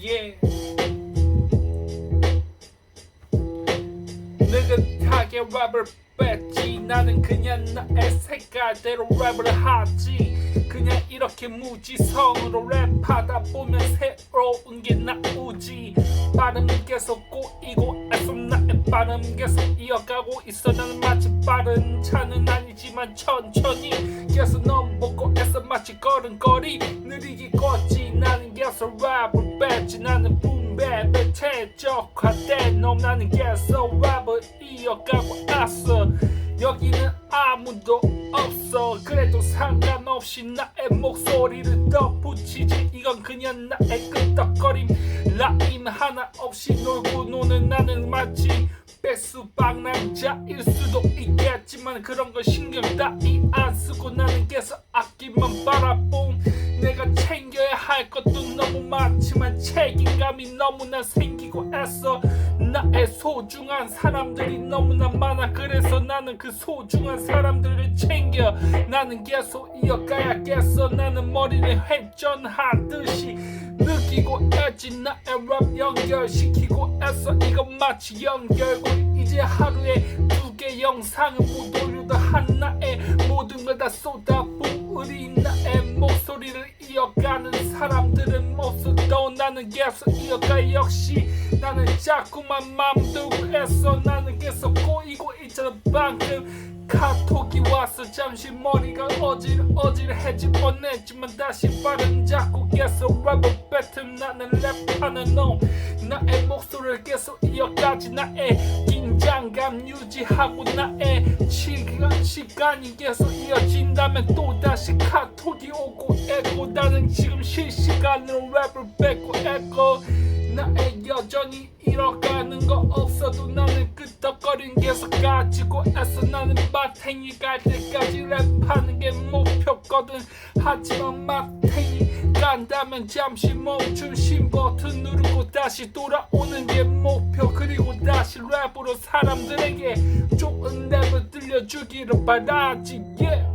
yeah. 느긋하게 랩을 뺐지. 나는 그냥 나의 색깔대로 랩을 하지. 그냥 이렇게 무지성으로 랩하다 보면 새로운 게 나오지. 발음이 계속 꼬이고 애써 나의 발음 계속 이어가고 있어. 나는 마치 빠른 차는 아니지만 천천히 계속 넘보고 마치 걸음걸이 느리게 걷지. 나는 계속 랩을 뺐지. 나는 붐랩에 최적화된 놈. 나는 랩을 이어가고 왔어. 여기는 아무도 없어. 그래도 상관없이 나의 목소리를 덧붙이지. 이건 그냥 나의 끄떡거림. 라임 하나 없이 놀고 노는 나는 마치 백수방랑자일 수도 있겠지만 그런 거 신경 따위 나는 계속 악기만 바라봄. 내가 챙겨야 할 것도 너무 많지만 책임감이 너무나 생기고 애써. 나의 소중한 사람들이 너무나 많아. 그래서 나는 그 소중한 사람들을 챙겨. 나는 계속 이어가야겠어. 나는 머리를 회전하듯이 느끼고 애지. 나의 랩 연결시키고 애써. 이건 마치 연결고리 이제 하루에 두 개 영상을 못 올려도 하나에 모든 걸 다 쏟아 이어가는 사람들은 모습도 나는 계속 이어가 역시 나는 자꾸만 맘 두고 애써. 나는 계속 꼬이고 있잖아 방금 카톡이 와서 잠시 머리가 어질어질해질 뻔했지만 다시 발음 잡고 계속 랩을 뱉음 나는 랩하는 놈. 나의 목소리를 계속 이어가지. 나의 긴장감 유지하고 나의 시간, 시간이 계속 이어진다면 또다시 카톡이 오고 에고 나는 지금 실시간으로 랩을 뱉고 에고 나의 여전히 잃어가는 거 없어도 나는 끄떡거린 계속 가지고 애써 나는 마탱이 갈 때까지 랩하는 게 목표거든. 하지만 마탱이 간다면 잠시 멈춘 신 버튼 누르고 다시 돌아오는 게 목표. 그리고 다시 랩으로 사람들에게 좋은 랩을 들려주기를 바라지. Yeah.